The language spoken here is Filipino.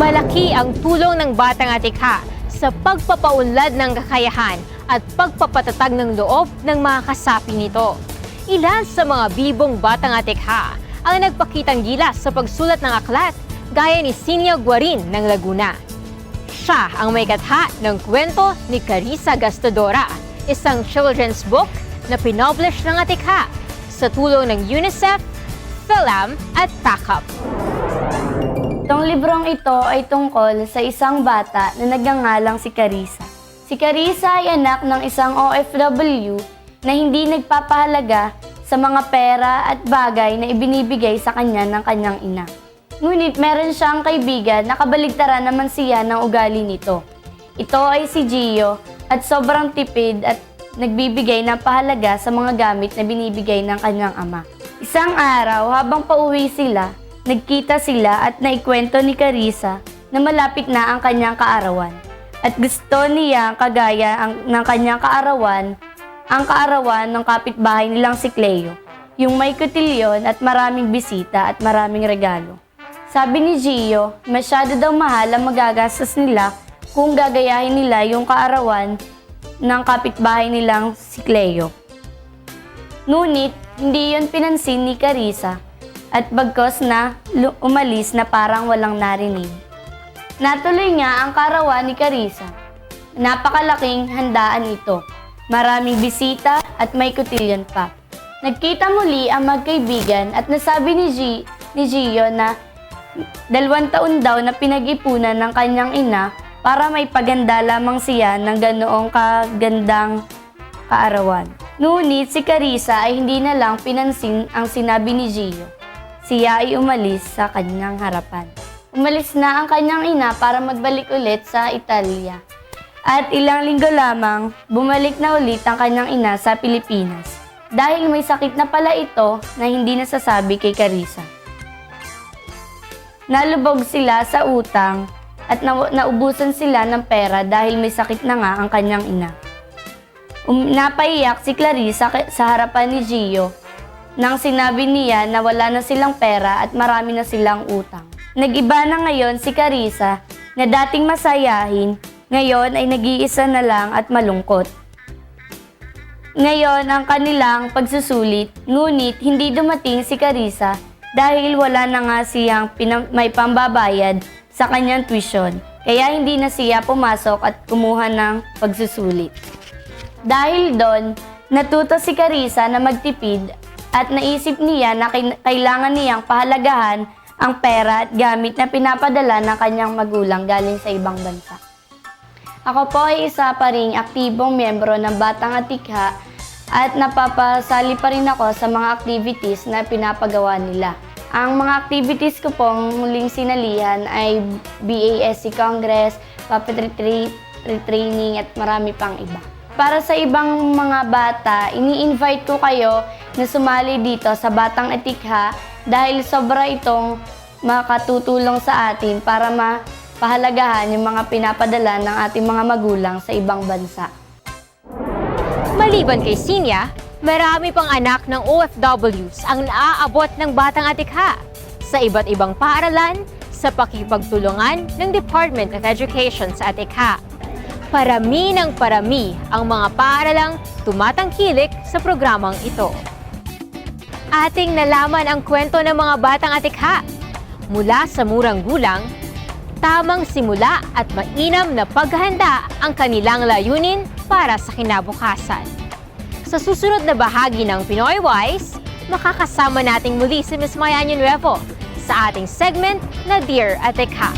Malaki ang tulong ng Batang Atikha sa pagpapaunlad ng kakayahan at pagpapatatag ng loob ng mga kasapi nito. Ilan sa mga bibong Batang Atikha ang nagpakitang gilas sa pagsulat ng aklat gaya ni Sinya Guarin ng Laguna. Siya ang may katha ng kwento ni Carissa Gastadora, isang children's book na pinoblish ng Atikha sa tulong ng UNICEF, PhilAm at TACAP. Itong librong ito ay tungkol sa isang bata na nagngangalang si Carissa. Si Carissa ay anak ng isang OFW na hindi nagpapahalaga sa mga pera at bagay na ibinibigay sa kanya ng kanyang ina. Ngunit meron siyang kaibigan na kabaligtaran naman siya ng ugali nito. Ito ay si Gio at sobrang tipid at nagbibigay ng pahalaga sa mga gamit na binibigay ng kanyang ama. Isang araw, habang pauwi sila, nagkita sila at naikwento ni Carissa na malapit na ang kanyang kaarawan. At gusto niya kagaya ang, ng kanyang kaarawan, ang kaarawan ng kapitbahay nilang si Cleo, yung may kutilyon at maraming bisita at maraming regalo. Sabi ni Gio, masyado daw mahal ang magagastos nila kung gagayahin nila yung kaarawan ng kapitbahay nilang si Cleo. Ngunit, hindi yon pinansin ni Carissa at bagkos na umalis na parang walang narinig. Natuloy nga ang karawan ni Carissa. Napakalaking handaan ito. Maraming bisita at may kutilyon pa. Nagkita muli ang magkaibigan at nasabi ni, G, ni Gio na dalawang taon daw na pinag-ipunan ng kanyang ina para may paganda lamang siya ng ganoong kagandang kaarawan. Ngunit si Carissa ay hindi na lang pinansin ang sinabi ni Gio. Siya ay umalis sa kanyang harapan. Umalis na ang kanyang ina para magbalik ulit sa Italia. At ilang linggo lamang, bumalik na ulit ang kanyang ina sa Pilipinas. Dahil may sakit na pala ito na hindi nasasabi kay Carissa. Nalubog sila sa utang at na- naubusan sila ng pera dahil may sakit na nga ang kanyang ina. Um, napaiyak si Clarissa sa harapan ni Gio nang sinabi niya na wala na silang pera at marami na silang utang. Nag-iba na ngayon si Carissa na dating masayahin, ngayon ay nag-iisa na lang at malungkot. Ngayon ang kanilang pagsusulit, ngunit hindi dumating si Carissa dahil wala na nga siyang may pambabayad sa kanyang tuition. Kaya hindi na siya pumasok at kumuha ng pagsusulit. Dahil doon, natuto si Carissa na magtipid at naisip niya na kailangan niyang pahalagahan ang pera at gamit na pinapadala ng kanyang magulang galing sa ibang bansa. Ako po ay isa pa ring aktibong miyembro ng Batang Atikha at napapasali pa rin ako sa mga activities na pinapagawa nila. Ang mga activities ko pong muling sinalihan ay BASC Congress, Puppet Retreat, Retraining at marami pang iba. Para sa ibang mga bata, ini-invite ko kayo na sumali dito sa Batang Atikha dahil sobra itong makatutulong sa atin para mapahalagahan yung mga pinapadala ng ating mga magulang sa ibang bansa. Maliban kay Sinya, marami pang anak ng OFWs ang naaabot ng Batang Atikha sa iba't ibang paaralan sa pakipagtulungan ng Department of Education sa Atikha. Parami ng parami ang mga paaralang tumatangkilik sa programang ito. Ating nalaman ang kwento ng mga batang atikha mula sa murang gulang, tamang simula at mainam na paghahanda ang kanilang layunin para sa kinabukasan. Sa susunod na bahagi ng Pinoy Wise, makakasama nating muli si Ms. Maya Nuevo sa ating segment na Dear Atikha.